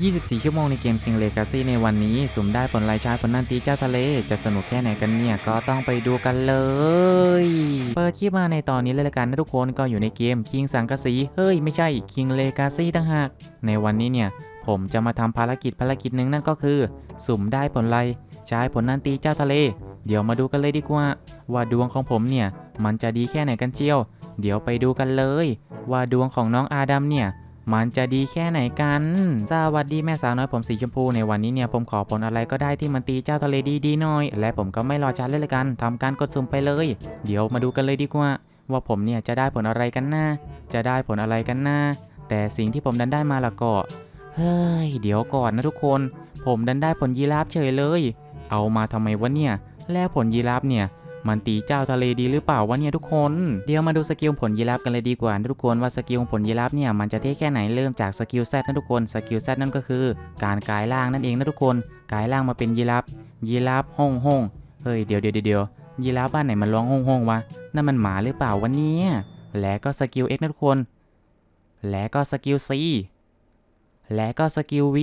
24 ชั่วโมงในเกม King Legacy ในวันนี้ สุ่มได้ผลลายชายผลนันตีเจ้าทะเล จะสนุกแค่ไหนกันเนี่ย ก็ต้องไปดูกันเลย เปิดคลิปมาในตอนนี้เลยละกันนะทุกคนก็อยู่ในเกม King สังกะสี เฮ้ย ไม่ใช่ King Legacy ต่างหาก ในวันนี้เนี่ย ผมจะมาทำภารกิจภารกิจหนึ่งนั่นก็คือ สุ่มได้ผลลายชายผลนันตีเจ้าทะเล เดี๋ยวมาดูกันเลยดีกว่า ว่าดวงของผมเนี่ยมันจะดีแค่ไหนกันเจียว เดี๋ยวไปดูกันเลย ว่าดวงของน้องอาดัมเนี่ย มันจะดีแค่ไหนกัน สวัสดีแม่สาวน้อยผมสีชมพูในวันนี้เนี่ยผมขอผลอะไรก็ได้ที่มันตีเจ้าทะเลดีๆหน่อย และผมก็ไม่รอช้าเลยละกันทำการกดสุ่มไปเลย เดี๋ยวมาดูกันเลยดีกว่า ว่าผมเนี่ยจะได้ผลอะไรกันนะจะได้ผลอะไรกันนะแต่สิ่งที่ผมดันได้มาละก็เฮ้ย เดี๋ยวก่อนนะทุกคน ผมดันได้ผลยีราฟเฉยเลย เอามาทำไมวะเนี่ย แล้วผลยีราฟเนี่ย มันตีเจ้าทะเลดีหรือเปล่าวะเนี่ยทุกคน เดี๋ยวมาดูสกิลผลยีราฟกันเลยดีกว่านะทุกคนว่าสกิลผลยีราฟเนี่ยมันจะเท่แค่ไหนเริ่มจากสกิลแซนะทุกคนสกิลแซนั่นก็คือ การกลายร่างนั่นเองนะทุกคนกลายร่างมาเป็นยีราฟยีราฟฮ่องฮ่องเฮ้ยเดี๋ยวเดี๋ยวเดี๋ยวยีราฟบ้านไหนมันร้องฮ่องฮ่องวะนั่นมันหมาหรือเปล่าวะเนี่ยและก็สกิล X นะทุกคน และก็สกิล C และก็สกิล V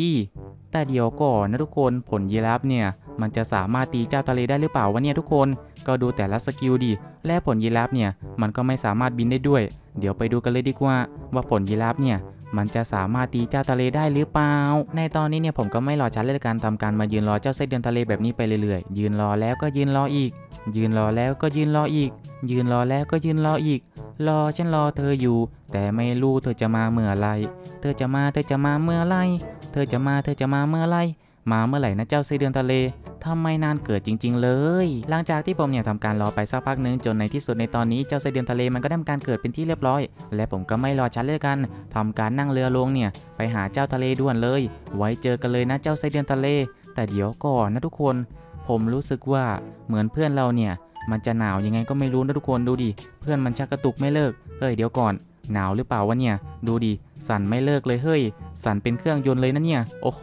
แต่เดี๋ยวก่อนนะทุกคนผลยีราฟเนี่ย มันจะสามารถตีเจ้าทะเลได้หรือเปล่าวะเนี่ยทุกคน ก็ดูแต่ละสกิลดิ และผลยีราฟเนี่ย มันก็ไม่สามารถบินได้ด้วย เดี๋ยวไปดูกันเลยดีกว่า ว่าผลยีราฟเนี่ยมันจะสามารถตีเจ้าทะเลได้หรือเปล่า ในตอนนี้เนี่ยผมก็ไม่รอช้าเลยละการทำการมายืนรอเจ้าไส้เดือนทะเลแบบนี้ไปเรื่อยๆ ยืนรอแล้วก็ยืนรออีก ยืนรอแล้วก็ยืนรออีก ยืนรอแล้วก็ยืนรออีก รอฉันรอเธออยู่ แต่ไม่รู้เธอจะมาเมื่อไร เธอจะมาเธอจะมาเมื่อไร เธอจะมาเธอจะมาเมื่อไร มาเมื่อไหร่นะเจ้าไส้เดือนทะเล ทำไมนานเกิดจริง ๆ เลย หลังจากที่ผมเนี่ยทำการรอไปสักพักหนึงจนในที่สุดในตอนนี้เจ้าไส้เดือนทะเลมันก็ได้ทำการเกิดเป็นที่เรียบร้อย และผมก็ไม่รอช้าเลยกันทำการนั่งเรือลงเนี่ยไปหาเจ้าทะเลด่วนเลย ไว้เจอกันเลยนะเจ้าไส้เดือนทะเล แต่เดี๋ยวก่อนนะทุกคน ผมรู้สึกว่าเหมือนเพื่อนเราเนี่ยมันจะหนาวยังไงก็ไม่รู้นะทุกคนดูดิเพื่อนมันชักกระตุกไม่เลิกเฮ้ยเดี๋ยวก่อน หนาวหรือเปล่าวะเนี่ย ดูดิ สั่นไม่เลิกเลยเฮ้ย สั่นเป็นเครื่องยนต์เลยนะเนี่ย โอ้โห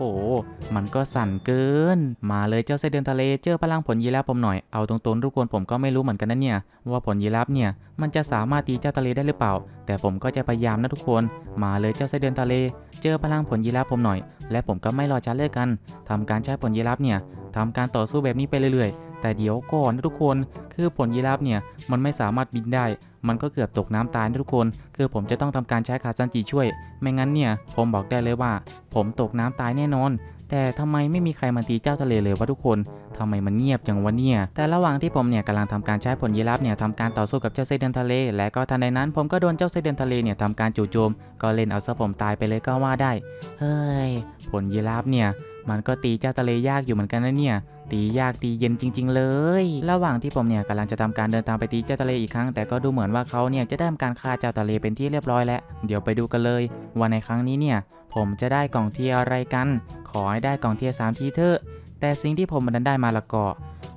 มันก็สั่นเกิน มาเลยเจ้าไส้เดือนทะเล เจอพลังผลยีราฟผมหน่อย เอาตรงๆทุกคนผมก็ไม่รู้เหมือนกันนะเนี่ย ว่าผลยีราฟเนี่ย มันจะสามารถตีเจ้าทะเลได้หรือเปล่า แต่ผมก็จะพยายามนะทุกคน มาเลยเจ้าไส้เดือนทะเล เจอพลังผลยีราฟผมหน่อย และผมก็ไม่รอช้าเลยกันทำการใช้ผลยีราฟเนี่ยทำการต่อสู้แบบนี้ไปเรื่อยๆ แต่เดี๋ยวก่อนนะทุกคนคือผลยีราฟเนี่ยมันไม่สามารถบินได้ มันก็เกือบตกน้ำตายนะทุกคน คือผมจะต้องทำการใช้คาซันจิช่วย ไม่งั้นเนี่ยผมบอกได้เลยว่า ผมตกน้ำตายแน่นอน แต่ทำไมไม่มีใครมาตีเจ้าทะเลเลยวะทุกคนทำไมมันเงียบจังวะเนี่ย แต่ระหว่างที่ผมเนี่ยกำลังทำการใช้ผลยีราฟเนี่ยทำการต่อสู้กับเจ้าไส้เดือนทะเล และก็ทันใดนั้น ผมก็โดนเจ้าไส้เดือนทะเลเนี่ยทำการจู่โจม ก็เล่นเอาซะผมตายไปเลยก็ว่าได้ เฮ้ย ผลยีราฟเนี่ยมันก็ตีเจ้าทะเลยากอยู่เหมือนกันนะเนี่ย ตียากตีเย็นจริง ๆ เลย ระหว่างที่ผมเนี่ยกำลังจะทำการเดินทางไปตีเจ้าทะเลอีกครั้งแต่ก็ดูเหมือนว่าเขาเนี่ยจะได้ทำการฆ่าเจ้าทะเลเป็นที่เรียบร้อยแล้ว เดี๋ยวไปดูกันเลยว่าในครั้งนี้เนี่ยผมจะได้กล่องเทียอะไรกัน ขอให้ได้กล่องเทียสามทีเถอะแต่สิ่งที่ผมดันได้มาละก็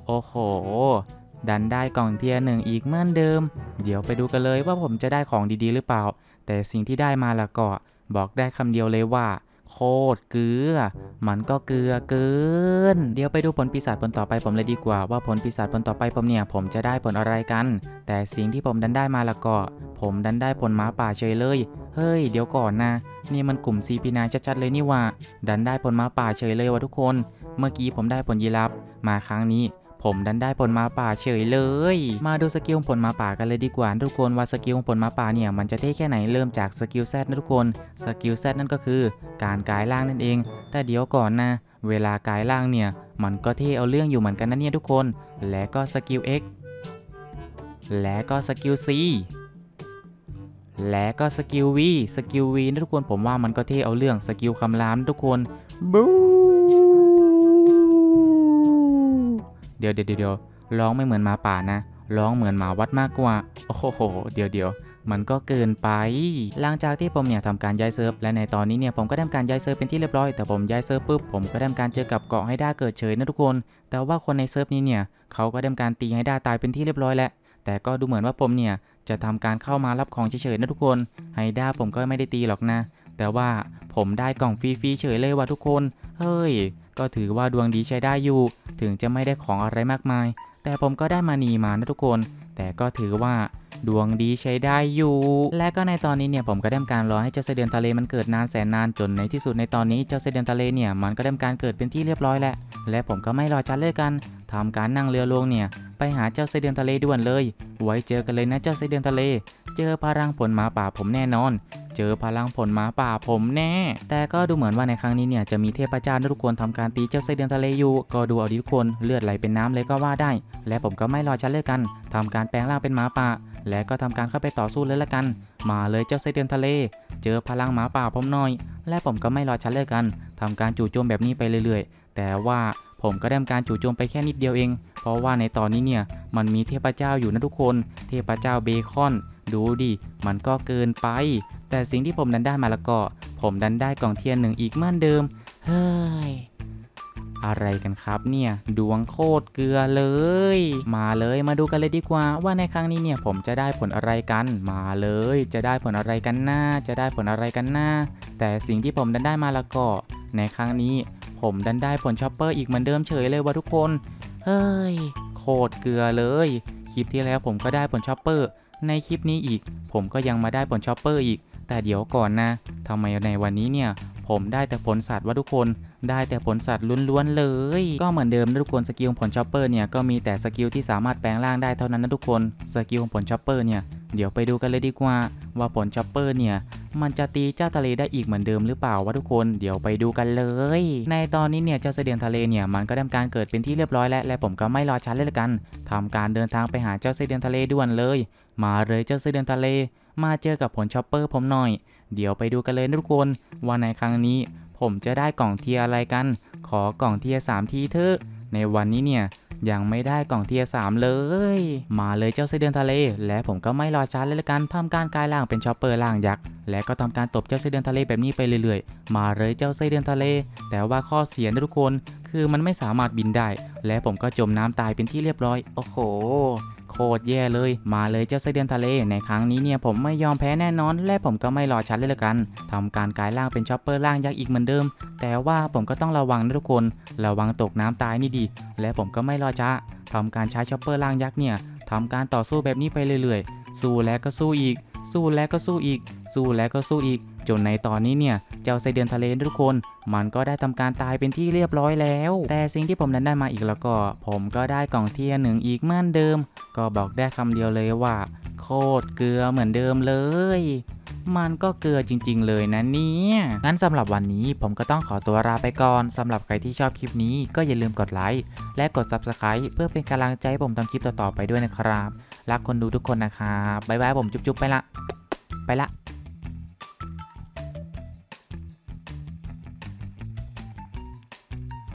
โอ้โห ดันได้กล่องเทียหนึ่งอีกเหมือนเดิม เดี๋ยวไปดูกันเลยว่าผมจะได้ของดีๆหรือเปล่า แต่สิ่งที่ได้มาละก็บอกได้คำเดียวเลยว่า โคตรเกลือ มันก็เกลือเกิน เดี๋ยวไปดูผลปีศาจผลต่อไปผมเลยดีกว่า ว่าผลปีศาจผลต่อไปผมเนี่ย ผมจะได้ผลอะไรกัน แต่สิ่งที่ผมดันได้มาละก็ผมดันได้ผลหมาป่าเฉยเลย เฮ้ย เดี๋ยวก่อนนะ นี่มันกลุ่ม CP นาชัดๆเลยนี่ว่า ดันได้ผลหมาป่าเฉยเลยวะทุกคน เมื่อกี้ผมได้ผลยีราฟมาครั้งนี้ ผมดันได้ผลมาป่าเฉยเลย มาดูสกิลผลมาป่ากันเลยดีกว่าทุกคนว่าสกิลผลมาป่าเนี่ยมันจะเท่แค่ไหนเริ่มจากสกิลแซนะทุกคนสกิลแซนั่นก็คือการกลายร่างนั่นเอง แต่เดี๋ยวก่อนนะ เวลากลายร่างเนี่ยมันก็เท่เอาเรื่องอยู่เหมือนกันนะเนี่ยทุกคน และก็สกิล X และก็สกิล C และก็สกิล V สกิล V นะทุกคนผมว่ามันก็เท่เอาเรื่องสกิลคำรามทุกคนบู เดี๋ยวเดี๋ยวเดี๋ยวร้องไม่เหมือนหมาป่านะ ร้องเหมือนหมาวัดมากกว่า โอ้โห เดี๋ยวเดี๋ยวมันก็เกินไป หลังจากที่ผมเนี่ยทำการย้ายเซิร์ฟ และในตอนนี้เนี่ยผมก็ได้ทำการย้ายเซิร์ฟเป็นที่เรียบร้อย แต่ผมย้ายเซิร์ฟปุ๊บผมก็ได้ทำการเจอกับเกาะให้ด้าเกิดเฉยนะทุกคน แต่ว่าคนในเซิร์ฟนี้เนี่ยเขาก็ได้ทำการตีให้ด้าตายเป็นที่เรียบร้อยแล้วแต่ก็ดูเหมือนว่าผมเนี่ยจะทำการเข้ามารับของเฉยๆนะทุกคน ไฮด้าผมก็ไม่ได้ตีหรอกนะ แต่ว่าผมได้กล่องฟรีๆเฉยเลยว่ะทุกคน เฮ้ย ก็ถือว่าดวงดีใช้ได้อยู่ ถึงจะไม่ได้ของอะไรมากมาย แต่ผมก็ได้มานีมานะทุกคน แต่ก็ถือว่าดวงดีใช้ได้อยู่ และก็ในตอนนี้เนี่ยผมก็ได้ทำการรอให้เจ้าไส้เดือนทะเลมันเกิดนานแสนนานจนในที่สุดในตอนนี้เจ้าไส้เดือนทะเลเนี่ยมันก็ได้ทำการเกิดเป็นที่เรียบร้อยแล้วและผมก็ไม่รอช้าเลยกันทำการนั่งเรือลงเนี่ย ไปหาเจ้าไส้เดือนทะเลด่วนเลย ไว้เจอกันเลยนะเจ้าไส้เดือนทะเล เจอพลังผลหมาป่าผมแน่นอน เจอพลังผลหมาป่าผมแน่ แต่ก็ดูเหมือนว่าในครั้งนี้เนี่ยจะมีเทพเจ้าทุกคนทำการตีเจ้าไส้เดือนทะเลอยู่ ก็ดูเอาดิทุกคนเลือดไหลเป็นน้ำเลยก็ว่าได้ และผมก็ไม่รอช้าเลยกันทำการแปลงร่างเป็นหมาป่า และก็ทำการเข้าไปต่อสู้เลยละกัน มาเลยเจ้าไส้เดือนทะเล เจอพลังหมาป่าผมหน่อย และผมก็ไม่รอช้าเลยกันทำการจู่โจมแบบนี้ไปเรื่อยๆ แต่ว่า ผมก็ได้ทำการจู่โจมไปแค่นิดเดียวเอง เพราะว่าในตอนนี้เนี่ย มันมีเทพเจ้าอยู่นะทุกคน เทพเจ้าเบคอน ดูดิ มันก็เกินไป แต่สิ่งที่ผมดันได้มาละก็ ผมดันได้กล่องเทียนหนึ่งอีกเหมือนเดิม เฮ้ย อะไรกันครับเนี่ยดวงโคตรเกลือเลย มาเลยมาดูกันเลยดีกว่า ว่าในครั้งนี้เนี่ยผมจะได้ผลอะไรกัน มาเลย จะได้ผลอะไรกันหน้า จะได้ผลอะไรกันหน้า แต่สิ่งที่ผมดันได้มาละก็ในครั้งนี้ ผมดันได้ผลชอปเปอร์อีกเหมือนเดิมเฉยเลยว่ะทุกคน เฮ้ย โคตรเกลือเลย คลิปที่แล้วผมก็ได้ผลชอปเปอร์ ในคลิปนี้อีก ผมก็ยังมาได้ผลชอปเปอร์อีก แต่เดี๋ยวก่อนนะทำไมในวันนี้เนี่ย ผมได้แต่ผลสัตว์ว่าทุกคนได้แต่ผลสัตว์ล้วนๆเลย ก็เหมือนเดิมนะทุกคนสกิลของผลชอปเปอร์เนี่ยก็มีแต่สกิลที่สามารถแปลงร่างได้เท่านั้นนะทุกคนสกิลของผลชอปเปอร์เนี่ยเดี๋ยวไปดูกันเลยดีกว่า ว่าผลชอปเปอร์เนี่ยมันจะตีเจ้าทะเลได้อีกเหมือนเดิมหรือเปล่าวะทุกคนเดี๋ยวไปดูกันเลย ในตอนนี้เนี่ยเจ้าเสดียงทะเลเนี่ยมันก็ได้การเกิดเป็นที่เรียบร้อยแล้วและผมก็ไม่รอช้าเลยละกันทำการเดินทางไปหาเจ้าเสดียงทะเลด่วนเลย มาเลยเจ้าเสดียงทะเล มาเจอกับผลชอปเปอร์ผมหน่อย เดี๋ยวไปดูกันเลยนะทุกคนว่าในครั้งนี้ ผมจะได้กล่องเทียอะไรกัน ขอกล่องเทียสามทีเถอะในวันนี้เนี่ยยังไม่ได้กล่องเทียสามเลย มาเลยเจ้าไส้เดือนทะเล และผมก็ไม่รอช้าเลยละกันทำการกลายร่างเป็นชอปเปอร์ร่างยักษ์ และก็ทำการตบเจ้าไส้เดือนทะเลแบบนี้ไปเรื่อยๆ มาเลยเจ้าไส้เดือนทะเล แต่ว่าข้อเสียนะทุกคน คือมันไม่สามารถบินได้ และผมก็จมน้ำตายเป็นที่เรียบร้อย โอ้โห คตรแย่เลย มาเลยเจ้าไส้เดือนทะเล ในครั้งนี้เนี่ยผมไม่ยอมแพ้แน่นอน และผมก็ไม่รอช้าเลยละกันทำการกลายร่างเป็นชอปเปอร์ร่างยักษ์อีกเหมือนเดิม แต่ว่าผมก็ต้องระวังนะทุกคน ระวังตกน้ำตายนี่ดี และผมก็ไม่รอช้าทำการใช้ชอปเปอร์ร่างยักษ์เนี่ยทำการต่อสู้แบบนี้ไปเรื่อยๆ สู้แล้วก็สู้อีก สู้แล้วก็สู้อีก สู้แล้วก็สู้อีก จนในตอนนี้เนี่ยเจ้าไซเดือนทะเลทุกคน มันก็ได้ทำการตายเป็นที่เรียบร้อยแล้ว แต่สิ่งที่ผมนั้นได้มาอีกแล้วก็ ผมก็ได้กล่องเทียร์หนึ่งอีกเหมือนเดิม ก็บอกได้คำเดียวเลยว่า โคตรเกลือเหมือนเดิมเลยมันก็เกลือจริง ๆ เลยนะเนี่ย งั้นสำหรับวันนี้ผมก็ต้องขอตัวลาไปก่อน สำหรับใครที่ชอบคลิปนี้ก็อย่าลืมกดไลค์และกด Subscribe เพื่อเป็นกำลังใจให้ผมทำคลิปต่อ ๆ ไปด้วยนะครับ รักคนดูทุกคนนะครับ บ๊ายบายผมจุ๊บๆ ไปละ ไปละ